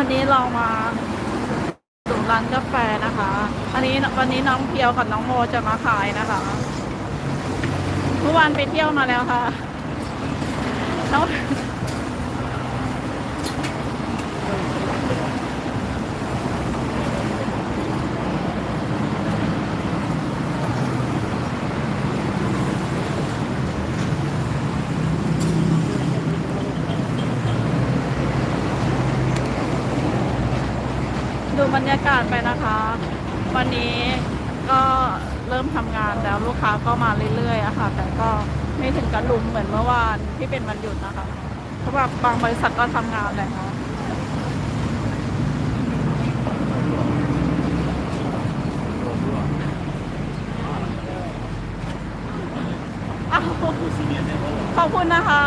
วันนี้เรามาถึงร้านกาแฟนะคะ อันนี้วันนี้น้องเพียวกับน้องโมจะมาขายนะคะ เมื่อวานไปเที่ยวมาแล้วค่ะน้องดูบรรยากาศไปนะคะ วันนี้ก็เริ่มทำงานแล้วลูกค้าก็มาเรื่อยๆอะค่ะ แต่ก็ไม่ถึง กับลุมเหมือนเมื่อวานที่เป็นวันหยุดนะคะ เพราะว่าบางบริษัทก็ทำงานเลยค่ะอ้าวขอบคุณนะคะ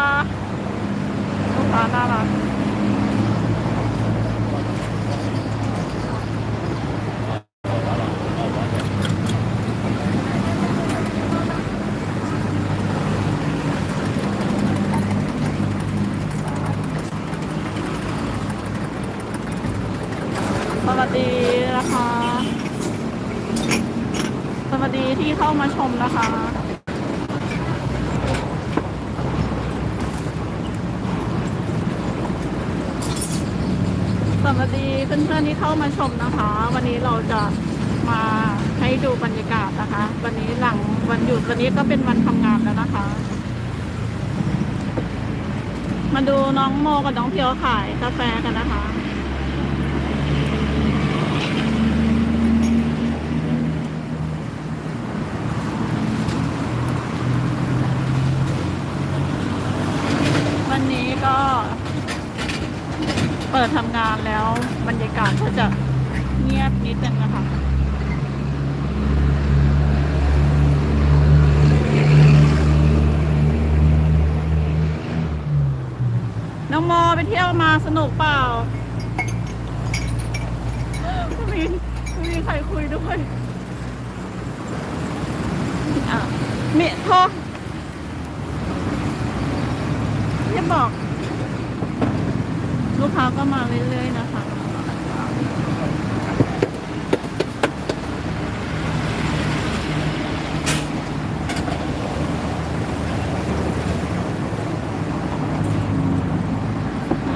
ลูกค้าน่ารัก สวัสดีนะคะ สวัสดีที่เข้ามาชมนะคะ สวัสดี เข้ามาชมนะคะ วันนี้เราจะมาให้ดูบรรยากาศนะคะ วันนี้หลังวันหยุดวันนี้ก็เป็นวันทำงานแล้วนะคะ มาดูน้องโมกับน้องเพียวขายกาแฟกันนะคะ วันนี้ก็เปิดทำงานแล้วบรรยากาศก็จะเงียบนิดนึงนะคะน้องโมไปเที่ยวมาสนุกเปล่าไม่มีไม่มีใครคุยด้วยอะมีโทรอย่าบอก ลูกค้าก็มาเรื่อยๆนะคะ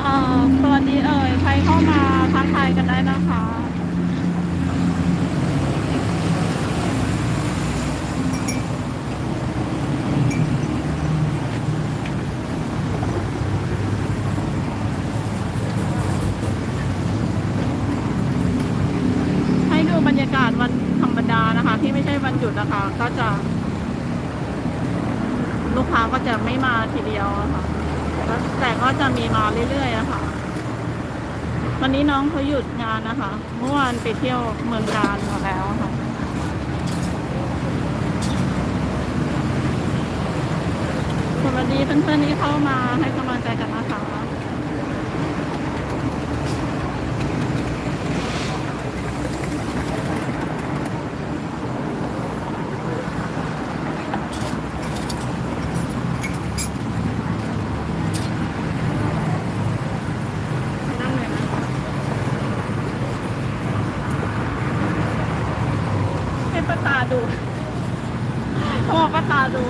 เอ่อสวัสดีเอ่ย ใครเข้ามาทักทายกันได้นะคะ ให้ดูบรรยากาศวันธรรมดานะคะ ที่ไม่ใช่วันหยุดนะคะ ก็จะ ลู กค้าก็จะไม่มาทีเดียวค่ะแต่ก็จะมีมาเรื่อยๆอะค่ะ วันนี้น้องเขาหยุดงานนะคะ เมื่อวานไปเที่ยวเมืองการมาแล้วค่ะสวัสดีเพื่อนๆที่เข้ามาให้กำลังใจกันนะคะ นั่งเลยนะให้ป้าตาดูเขาบอกป้าตาดู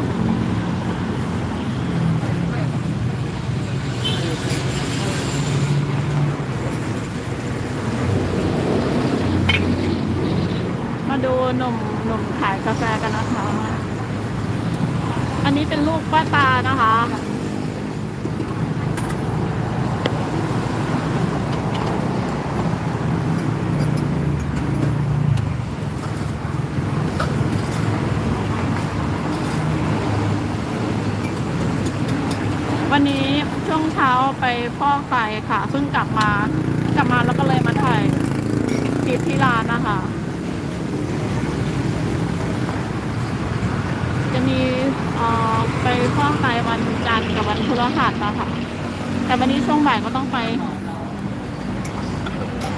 มา ดูหนุ่มหนุ่มขายกาแฟกันนะคะ อันนี้เป็นลูกป้าตานะคะ วันนี้ช่วงเช้าไปฟอกไตค่ะเพิ่งกลับมากลับมาแล้วก็เลยมาถ่ายคลิปที่ร้านนะคะ จะมีเอ่อไปฟอกไตวันจันทร์กับวันพฤหัสนะคะแต่วันนี้ช่วงบ่ายก็ต้องไป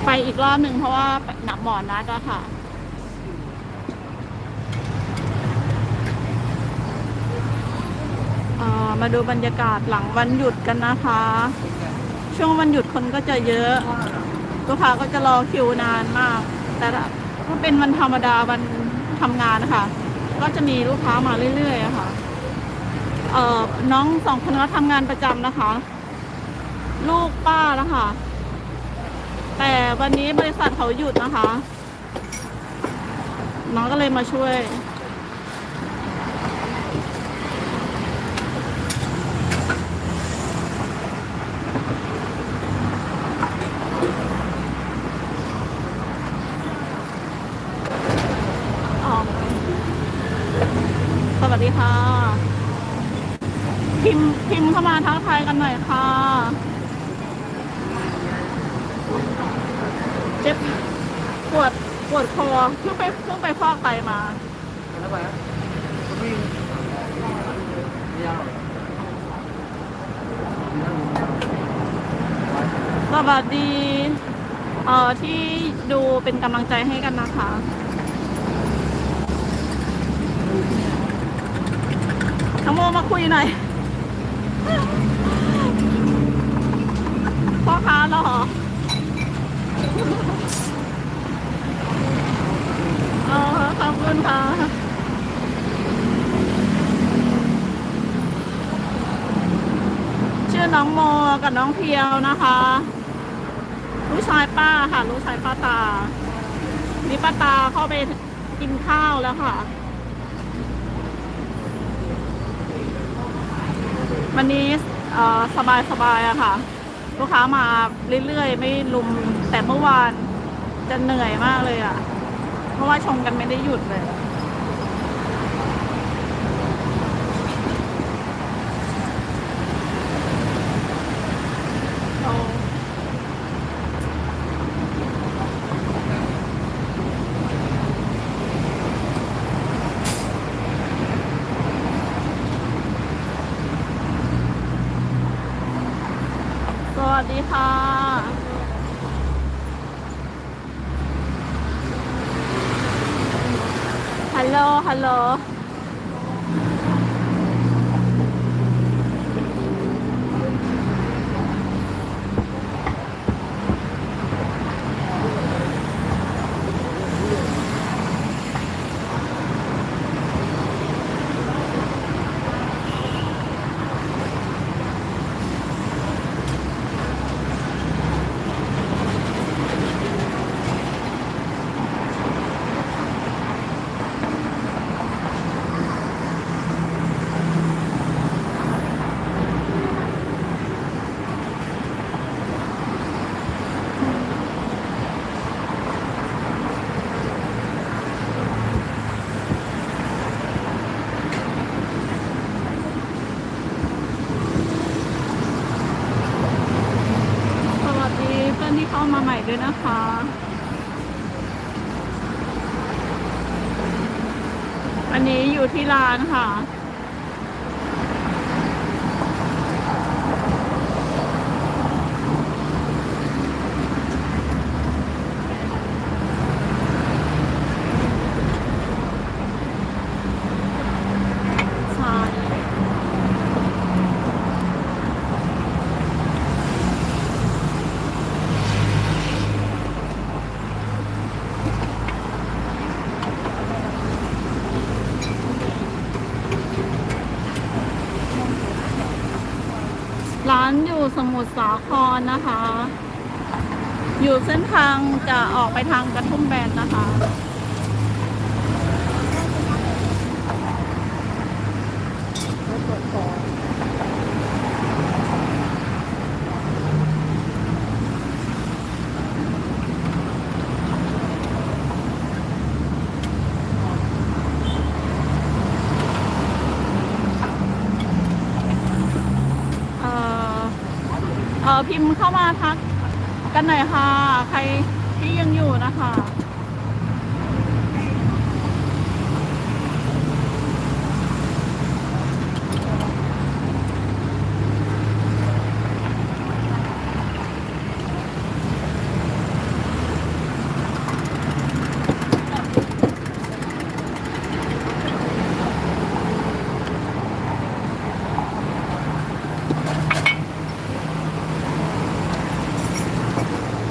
ไปอีกรอบหนึ่งเพราะว่าหนักหมอนนัดอะค่ะมาดูบรรยากาศหลังวันหยุดกันนะคะ ช่วงวันหยุดคนก็จะเยอะลูกค้าก็จะรอคิวนานมาก แต่ถ้าเป็นวันธรรมดาวันทำงานนะคะ ก็จะมีลูกค้ามาเรื่อยๆอะค่ะเอ่อน้องสองคนก็ทำงานประจำนะคะ ลูกป้านะคะ แต่วันนี้บริษัทเขาหยุดนะคะ น้องก็เลยมาช่วย อ๋อสวัสดีค่ะ พิมพ์พิมพ์เข้ามาทักทายกันหน่อยค่ะเจ็บปวดปวดคอเพิ่งไปเพิ่งไปฟอกไตมาแล้วไปสวัสดีเอ่อที่ดูเป็นกำลังใจให้กันนะคะน้องโมมาคุยหน่อย พ่อค้าเหรอเออขอบคุณค่ะชื่อน้องโมกับน้องเพียวนะคะ ลูกชายป้าค่ะ ลูกชายป้าตา นี่ป้าตาเข้าไปกินข้าวแล้วค่ะ วันนี้สบายสบายๆอะค่ะ ลูกค้ามาเรื่อยๆ ไม่ลุมแต่เมื่อวานจะเหนื่อยมากเลยอะเพราะว่าชงกันไม่ได้หยุดเลย โอ้สวัส ดีค่ะฮัลโหลฮัลโหล สวัสดีเพื่อนที่เข้ามาใหม่ด้วยนะคะ อันนี้อยู่ที่ ร้านค่ะ ใช่ ร้านอยู่ สมุทรสาครนะคะ อยู่เส้นทางจะออกไปทางกระทุ่มแบนนะคะ อ่อพิมพ์เข้ามาทักกันหน่อยค่ะ ใครที่ยังอยู่นะคะ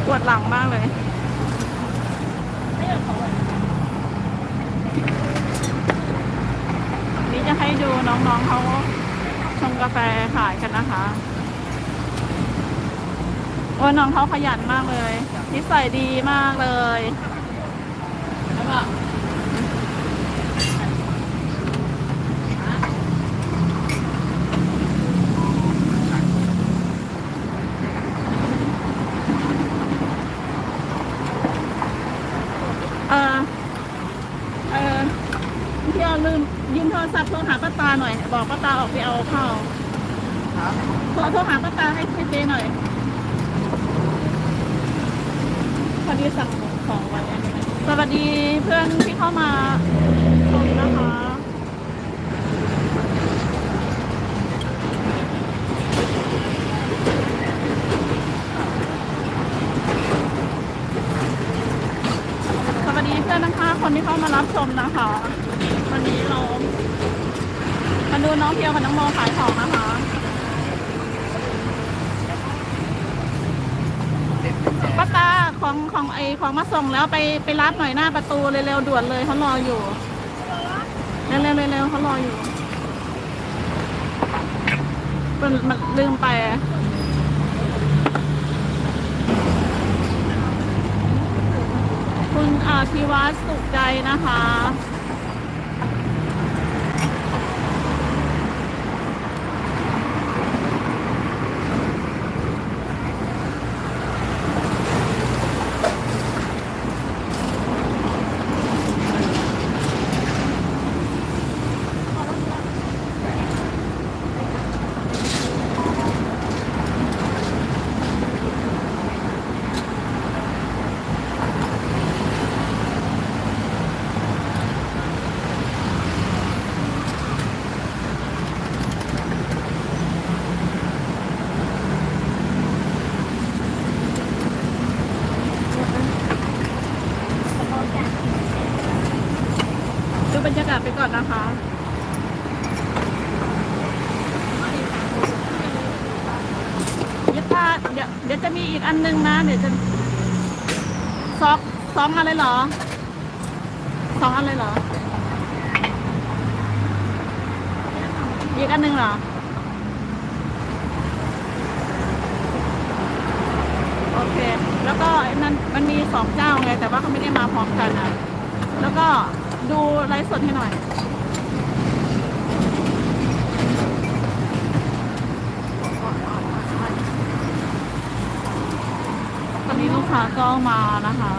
อ ปวดหลังมากเลย นี่จะให้ดูน้องๆเขาชงกาแฟขายกันนะคะ โอ้ย น้องเขาขยันมากเลยนิสัยดีมากเลยเออเออพี่เอาลืมยืมโทรศัพท์โทรหาป้าตาหน่อย บอกป้าตาออกไปเอาข้าวครับโทรโทรหาป้าตาให้ให้เจ๊หน่อย พอดีสั่งของไว้สวัสดีเพื่อนที่เข้ามาชมนะคะสวัสดีเพื่อนนะคะคนที่เข้ามารับชมนะคะ วันนี้เรามาดูน้องเพียวกับน้องโมขายของนะคะ ป้าตาของของไอของมาส่งแล้วไปไปรับหน่อยหน้าประตูเร็วๆด่วนเลยเขารออยู่เร็วๆเร็วๆเขารออยู่มันมันลืมไปคุณอาภิวัตสุขใจนะคะ ดูบรรยากาศไปก่อนนะคะ เดี๋ยวถ้าเดี๋ยวเดี๋ยวจะมีอีกอั นนึงนะ เดี๋ยวจะซอกสองอันเลยเหรอสองอันเลยเหรอ อีกอันหนึ่งเหรอ โอเค แล้วก็นั้นมันมีสองเจ้าไง แต่ว่าเขาไม่ได้มาพร้อมกันนะ แล้วก็ดูไลฟ์สดให้หน่อย ตอ นนี้ลูกค้าก็มานะคะ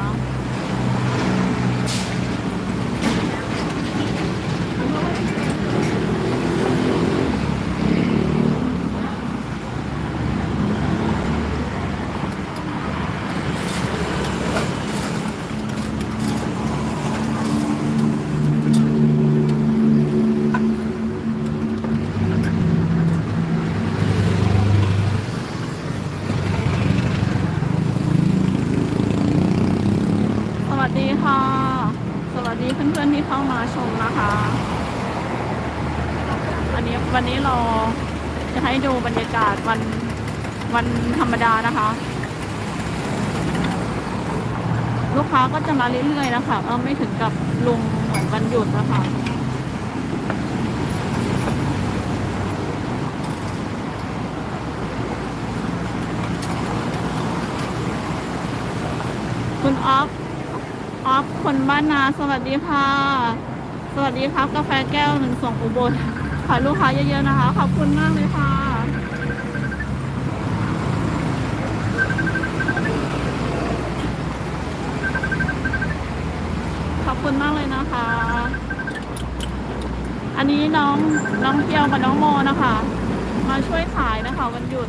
สวัสดีค่ะ สวัสดีเพื่อนๆที่เข้ามาชมนะคะ อั นนี้วันนี้เราจะให้ดูบรรยากาศวันวันธรรมดานะคะ ลูกค้าก็จะมาเรื่อยๆนะคะเออไม่ถึงกับลุงเหมือนวันหยุดนะคะคุณออฟออฟคนบ้านนา สวัสดีค่ะ สวัสดีครับ กาแฟแก้วหนึ่งส่งอุบล ขายลูกค้าเยอะๆนะคะ ขอบคุณมากเลยค่ะ ขอบคุณมากเลยนะคะ อันนี้น้องน้องเกียวกับน้องโมนะคะ มาช่วยขายนะคะวันหยุด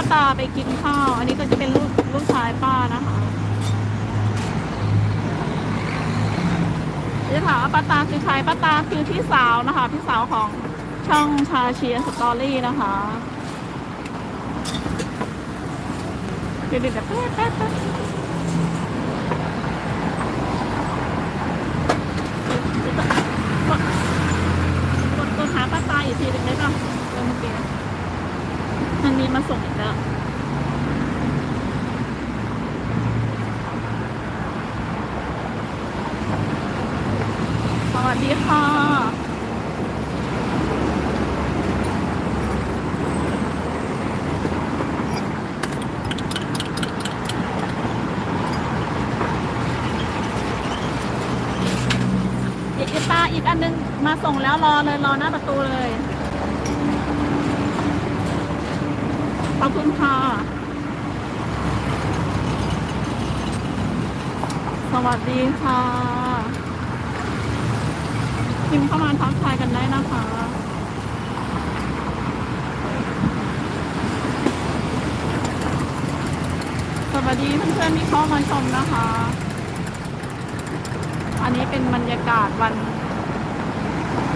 ป้าตาไปกินข้าว อันนี้ก็จะเป็นลูกลูกชายป้านะคะจะถามว่าป้าตาคือใครป้าตาคือพี่สาวนะคะ พี่สาวของช่องชาเชียสตอรี่นะคะเดี๋ยวเดี๋ยวเดี๋ยวแป๊บแป๊บแป๊บ มาส่งอีกแล้ว สวัสดีค่ะ อีกอีกตาอีกอันนึงมาส่งแล้ว รอเลยรอหน้าประตูเลย ขอบคุณค่ะ สวัสดีค่ะพิมพ์เข้ามาทักทายกันได้นะคะสวัสดีเพื่อนๆที่เข้ามาชมนะคะ อันนี้เป็นบรรยากาศวัน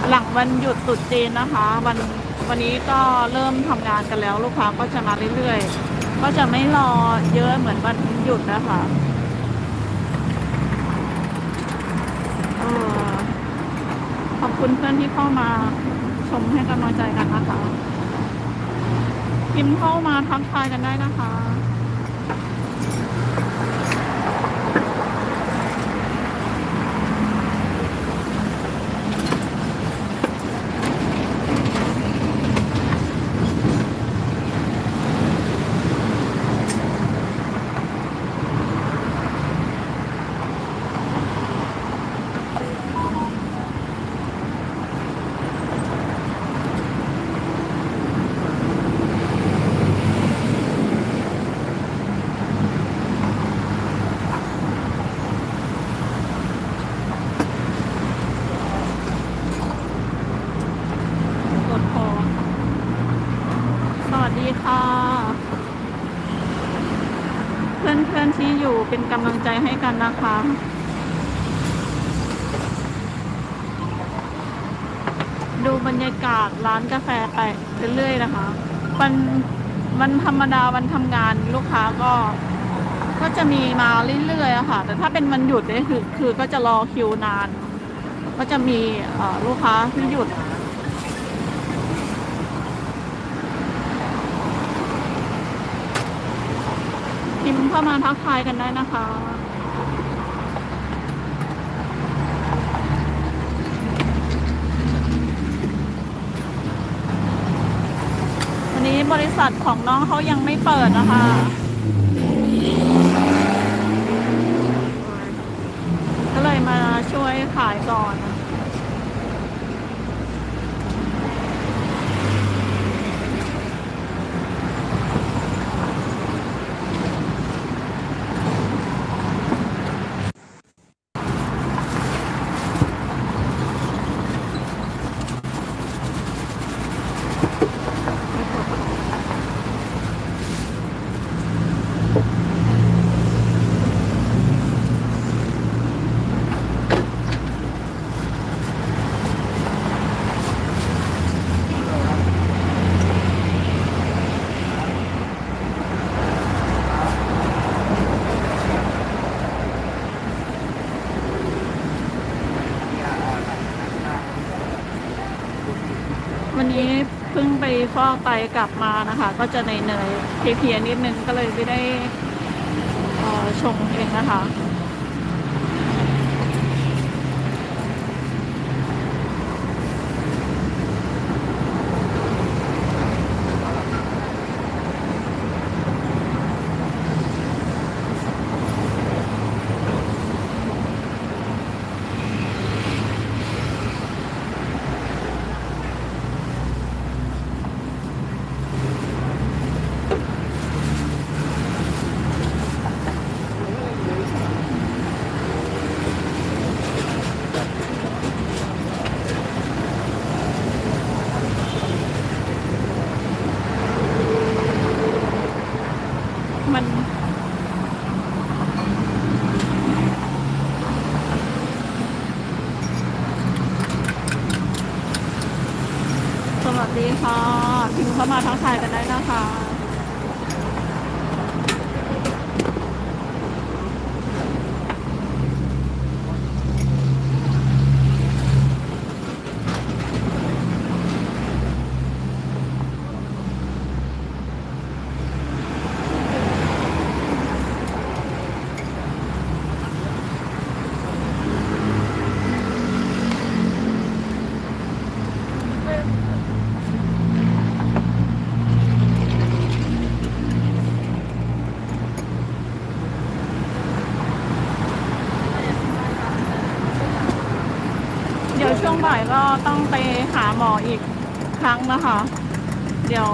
หลังวันหยุดตรุษจีนนะคะ วันวันนี้ก็เริ่มทำงานกันแล้ว ลูกค้าก็จะมาเรื่อยๆ ก็จะไม่รอเยอะเหมือนวันหยุดนะคะออขอบคุณเพื่อนที่เข้ามาชมให้กำลังใจกันนะคะพิมพ์เข้ามาทักทายกันได้นะคะ กดคอสวัสดีค่ะ เพื่อนๆที่อยู่เป็นกำลัง ให้กันนะคะดูบรรยากาศร้านกาแฟไปเรื่อยๆนะคะวันวันธรรมดาวันทำงานลูกค้าก็ก็จะมีมาเรื่อยๆอะค่ะ แต่ถ้าเป็นวันหยุดเนี่ยคือคือก็จะรอคิวนาน ก็จะมีลูกค้าที่หยุด พิมพ์เข้ามาทักทายกันได้นะคะ นี้บริษัทของน้องเขายังไม่เปิดนะคะ ก็เลยมาช่วยขายก่อนวันนี้เพิ่งไป ฟอกไตกลับมานะคะ ก็จะเหนื่อยๆเพลียๆนิดนึงก็เลยไม่ได้ชงเองนะคะ ดีค่ะพิมพ์เข้ามาทักทายกันได้นะคะ เดี๋ยวช่วงบ่ายก็ต้องไปหาหมออีกครั้งนะคะ เดี๋ยว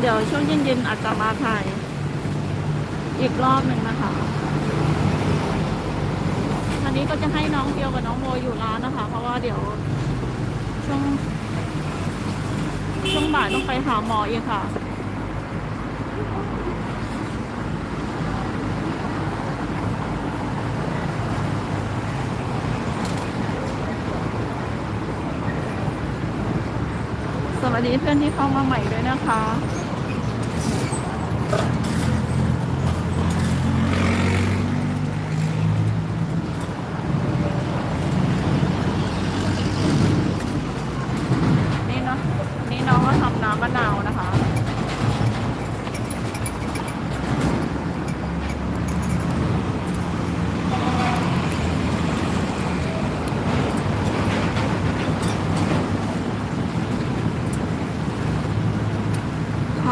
เดี๋ยวช่วงเย็นๆอาจจะมาถ่ายอีกรอบหนึ่งนะคะอันนี้ก็จะให้น้องเกียวกับน้องโมอยู่ร้านนะคะ เพราะว่าเดี๋ยวช่วงช่วงบ่ายต้องไปหาหมออีกค่ะ ดีเพื่อนที่เข้ามาใหม่ด้วยนะคะ นี่เนาะนี่น้องก็ทำน้ำมะนาวนะคะ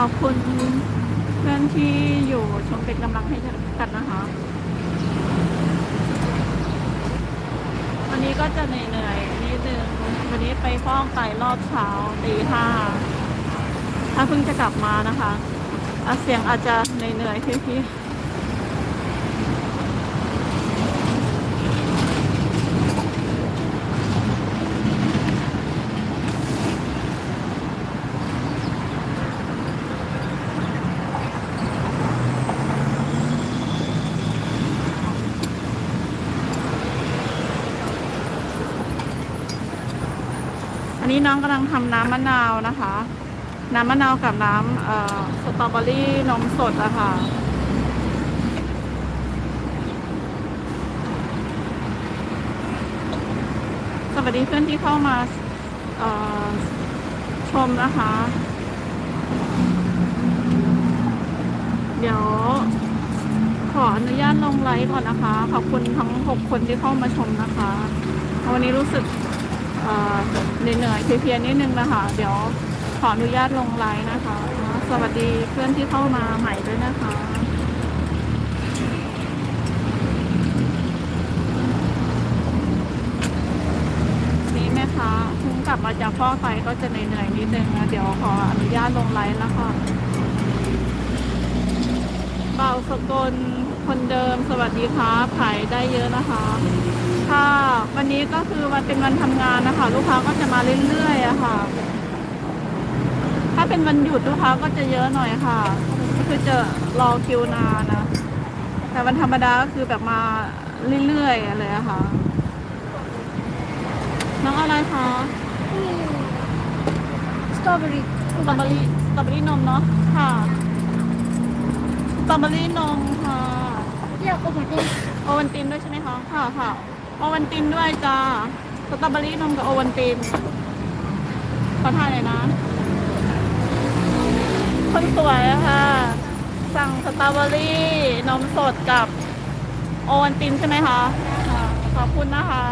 ขอบคุณเพื่อนที่อยู่ชมเป็นกำลังให้กันนะคะ วันนี้ก็จะเหนื่อยๆนิดนึงวันนี้ไปฟ้องไตรอบเช้าตีห้า ถ้าเพิ่งจะกลับมา นะคะะเสียงอาจจะเหนื่อยๆพี่ๆอันนี้น้องกำลังทำน้ำมะนาวนะคะ น้ำมะนาวกับน้ำสตรอเบอรี่นมสดอะค่ะสวัสดีเพื่อนที่เข้ามาชมนะคะ เดี๋ยวขออนุญาตลงไลฟ์ก่อนนะคะ ขอบคุณทั้ง 6 คนที่เข้ามาชมนะคะ วันนี้รู้สึกเอ่อเหนื่อยๆเพลียๆนิดนึงนะคะ เดี๋ยว ขออนุญาตลงไลน์นะคะ สวัสดีเพื่อนที่เข้ามาใหม่ด้วยนะคะนี่แม่ค้าเพิ่งกลับมาจากฟอไตก็จะเหนื่อยๆนิดนึงนะเดี๋ยวขออนุญาตลงไลน์แล้วค่ะเบาสกลคนเดิมสวัสดีครับขายได้เยอะนะคะ ค่ะ วันนี้ก็คือวันเป็นวันทำงานนะคะ ลูกค้าก็จะมาเรื่อยๆอะค่ะ เป็นวันหยุดลูกค้าก็จะเยอะหน่อยค่ะ ก็คือจะรอคิวนานนะ แต่วันธรรมดาก็คือแบบมาเรื่อยๆเลยอะค่ะ น้องอะไรคะสตรอเบอรี่สตรอเบอรี่สตรอเบอรี่นมเนาะค่ะสตรอเบอรี่นมค่ะเรียกโอเปอร์เดนโอวันตินด้วยใช่ไหมคะค่ะค่ะโอวันตินด้วยจ้าสตรอเบอรี่นมกับโอวันตินขอทานเลยนะ คนสวยอะค่ะ สั่งสตรอเบอรี่นมสดกับโอวันตินใช่ไหมคะค่ะขอบคุณนะคะ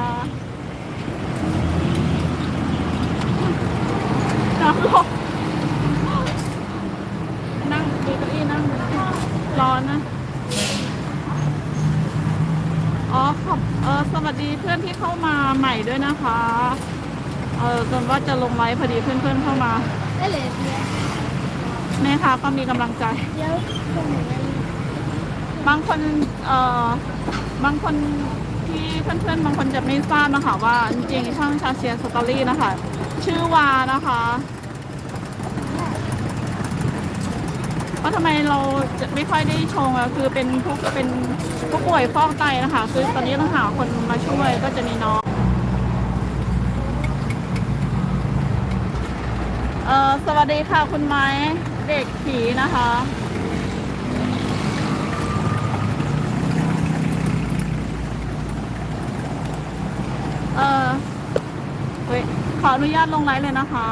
น้ำลงนั่งดีเก้าอี้นั่งร้อนนะ อ๋อขอบเออสวัสดีเพื่อนที่เข้ามาใหม่ด้วยนะคะ เออจนว่าจะลงไลฟ์พอดีเพื่อนๆเข้ามา ได้เลยเดียว แม่ค้าก็มีกำลังใจ เดี๋ยวตรงไหนบางคนเอ่อบางคนที่เพื่อนๆ บางคนจะไม่ทราบนะคะว่าจริงๆช่างชาเชียสตอรี่นะคะ ชื่อวานะคะว่าทำไมเราจะไม่ค่อยได้ชงอะคือเป็นผู้เป็นผู้ป่วยฟอกไตนะคะ คือตอนนี้ต้องหาคนมาช่วยก็จะมีน้องเออสวัสดีค่ะคุณไม้ เด็กผีนะคะ เออเฮ้ยขออนุญาตลงไลฟ์เลยนะคะ